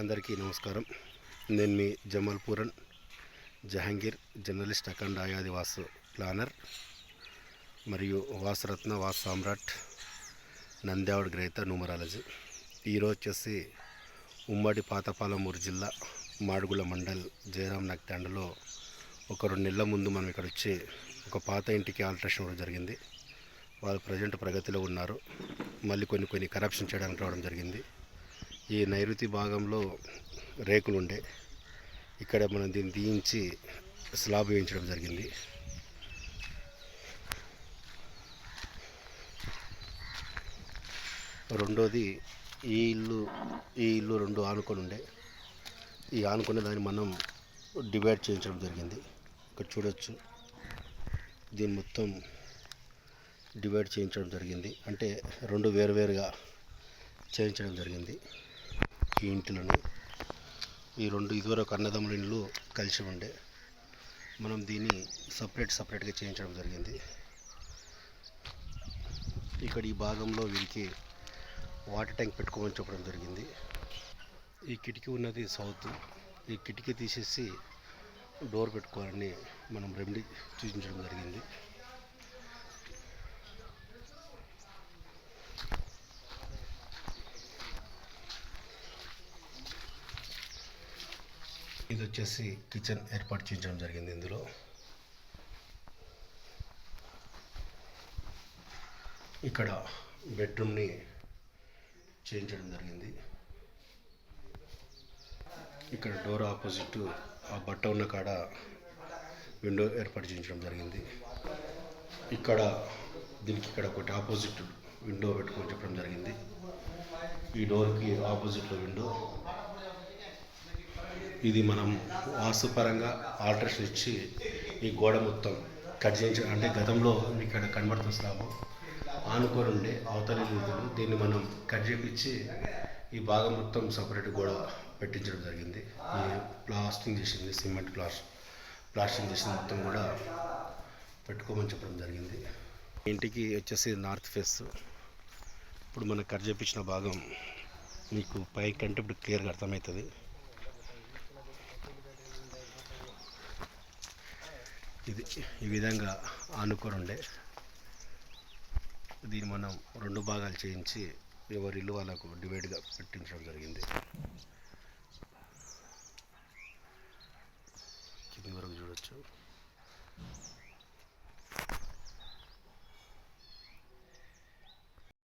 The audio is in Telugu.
అందరికీ నమస్కారం. నేను మీ జమాల్పూరన్ జహాంగీర్ జర్నలిస్ట్ అఖండ ఆయాది వాసు ప్లానర్ మరియు వాసురత్న వాస్ సామ్రాట్ నంద్యావడ్ గ్రహీత న్యూమరాలజీ. ఈరోజు వచ్చేసి ఉమ్మడి పాతపాలమూరు జిల్లా మాడుగుల మండల్ జయరాం నక్తాండలో ఒక రెండు నెలల ముందు మనం ఇక్కడ వచ్చి ఒక పాత ఇంటికి ఆల్ట్రేషన్ ఇవ్వడం జరిగింది. వాళ్ళు ప్రజెంట్ ప్రగతిలో ఉన్నారు. మళ్ళీ కొన్ని కొన్ని కరప్షన్ చేయడానికి రావడం జరిగింది. ఈ నైరుతి భాగంలో రేకులు ఉండే. ఇక్కడ మనం దీన్ని తీయించి స్లాబ్ వేయించడం జరిగింది. రెండోది ఈ ఇల్లు ఈ ఇల్లు రెండు ఆనుకొని ఉండే. ఈ ఆనుకునే దాన్ని మనం డివైడ్ చేయించడం జరిగింది. ఇక్కడ చూడొచ్చు. దీన్ని మొత్తం డివైడ్ చేయించడం జరిగింది. అంటే రెండు వేరువేరుగా చేయించడం జరిగింది. ఈ ఇంటిలను ఈ రెండు ఇదివరకు అన్నదమ్ముల ఇండ్లు కలిసి ఉండే. మనం దీన్ని సపరేట్ సపరేట్గా చేయించడం జరిగింది. ఇక్కడ ఈ భాగంలో వీరికి వాటర్ ట్యాంక్ పెట్టుకోమని చెప్పడం జరిగింది. ఈ కిటికీ ఉన్నది సౌత్ ఈ కిటికీ తీసేసి డోర్ పెట్టుకోవాలని మనం రెమెడీ చూపించడం జరిగింది. ఇది వచ్చేసి కిచెన్ ఏర్పాటు చేయించడం జరిగింది ఇందులో. ఇక్కడ బెడ్రూమ్ని చేయించడం జరిగింది. ఇక్కడ డోర్ ఆపోజిట్ ఆ బట్ట ఉన్న కాడ విండో ఏర్పాటు చేయించడం జరిగింది. ఇక్కడ దీనికి ఇక్కడ ఒకటి ఆపోజిట్ విండో పెట్టుకొని చెప్పడం జరిగింది. ఈ డోర్కి ఆపోజిట్లో విండో ఇది మనం వాస్తుపరంగా ఆల్ట్రేషన్ ఇచ్చి ఈ గోడ మొత్తం కట్ చేయించడం. అంటే గతంలో మీకు ఇక్కడ కనబడుతూ స్లాబ్ ఆనుకొని ఉండే అవతలి దీన్ని మనం కట్ చేయించి ఈ భాగం మొత్తం సపరేట్ గోడ పెట్టించడం జరిగింది. ఈ ప్లాస్టింగ్ చేసింది సిమెంట్ ప్లాస్ ప్లాస్టింగ్ చేసింది మొత్తం కూడా పెట్టుకోమని చెప్పడం జరిగింది. ఇంటికి వచ్చేసి నార్త్ ఫేస్. ఇప్పుడు మనం కట్ చేయించిన భాగం మీకు పై కంటే ఇప్పుడు క్లియర్గా అర్థమవుతుంది. ఇది ఈ విధంగా ఆనుకొని ఉండే దీన్ని మనం రెండు భాగాలు చేయించి ఎవరి ఇల్లు వాళ్ళకు డివైడ్గా పెట్టించడం జరిగింది.